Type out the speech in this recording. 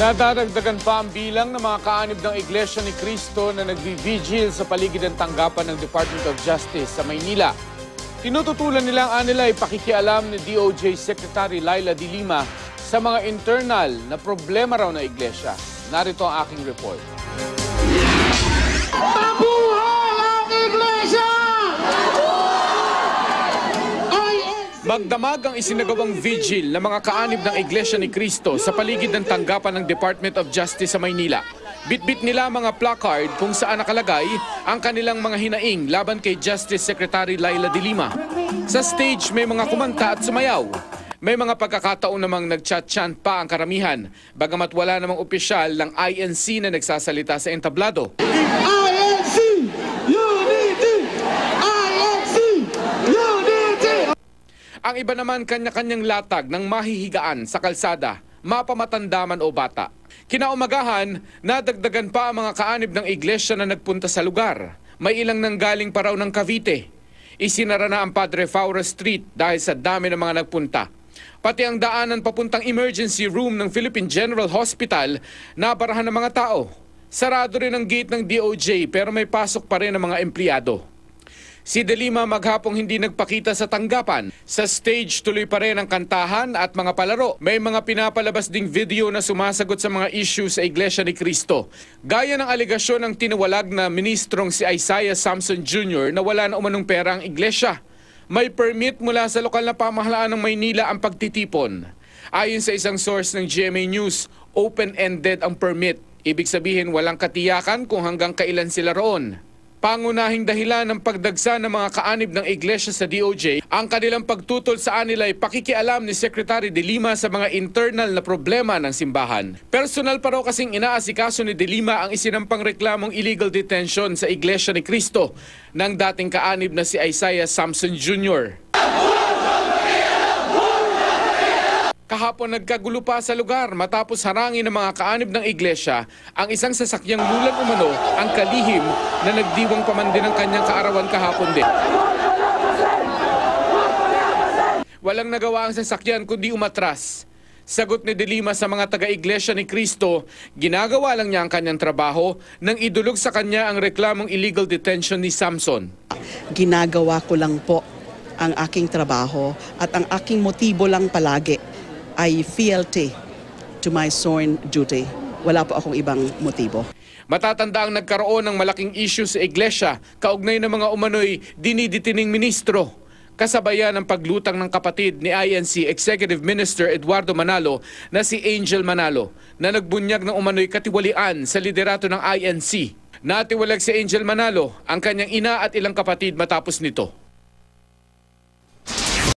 Nadadagdagan pa ang bilang ng mga kaanib ng Iglesia ni Cristo na nagvi-vigil sa paligid ng tanggapan ng Department of Justice sa Maynila. Tinututulan nila ang anila ay pakikialam ni DOJ Secretary Laila De Lima sa mga internal na problema raw ng Iglesia. Narito ang aking report. Magdamag ang isinagawang vigil ng mga kaanib ng Iglesia ni Cristo sa paligid ng tanggapan ng Department of Justice sa Maynila. Bitbit nila mga placard kung saan nakalagay ang kanilang mga hinaing laban kay Justice Secretary Laila De Lima. Sa stage may mga kumanta at sumayaw. May mga pagkakataon namang nagchat-chant pa ang karamihan, bagamat wala namang opisyal ng INC na nagsasalita sa entablado. INC! Ang iba naman kanya-kanyang latag ng mahihigaan sa kalsada, mapamatanda man o bata. Kinaumagahan, nadagdagan pa ang mga kaanib ng iglesia na nagpunta sa lugar. May ilang nanggaling pa raw ng Cavite. Isinara na ang Padre Faura Street dahil sa dami ng mga nagpunta. Pati ang daanan papuntang emergency room ng Philippine General Hospital, nabarahan ng mga tao. Sarado rin ang gate ng DOJ pero may pasok pa rin ang mga empleyado. Si De Lima maghapong hindi nagpakita sa tanggapan. Sa stage tuloy pa rin ang kantahan at mga palaro. May mga pinapalabas ding video na sumasagot sa mga issue sa Iglesia ni Cristo. Gaya ng aligasyon ng tinawalag na ministrong si Isaiah Samson Jr. na wala na umanong pera ang Iglesia. May permit mula sa lokal na pamahalaan ng Maynila ang pagtitipon. Ayon sa isang source ng GMA News, open-ended ang permit. Ibig sabihin walang katiyakan kung hanggang kailan sila roon. Pangunahing dahilan ng pagdagsa ng mga kaanib ng iglesia sa DOJ, ang kanilang pagtutol sa anila ay pakikialam ni Secretary De Lima sa mga internal na problema ng simbahan. Personal pa raw kasing inaasikaso ni De Lima ang isinampang reklamong illegal detention sa Iglesia ni Cristo ng dating kaanib na si Isaiah Samson Jr. Kahapon nagkagulo pa sa lugar matapos harangin ng mga kaanib ng iglesia ang isang sasakyang lulan umano ang kalihim na nagdiwang pamandi ng kanyang kaarawan kahapon din. Walang nagawa ang sasakyan kundi umatras. Sagot ni Delima sa mga taga-iglesia ni Cristo, ginagawa lang niya ang kanyang trabaho nang idulog sa kanya ang reklamong illegal detention ni Samson. ginagawa ko lang po ang aking trabaho at ang aking motibo lang palagi ay fealty to my sworn duty. Wala po akong ibang motibo. Matatanda ang nagkaroon ng malaking issue sa iglesia kaugnay ng mga umano'y diniditining ministro. Kasabayan ng paglutang ng kapatid ni INC Executive Minister Eduardo Manalo na si Angel Manalo na nagbunyag ng umano'y katiwalian sa liderato ng INC. Natiwalag si Angel Manalo ang kanyang ina at ilang kapatid matapos nito.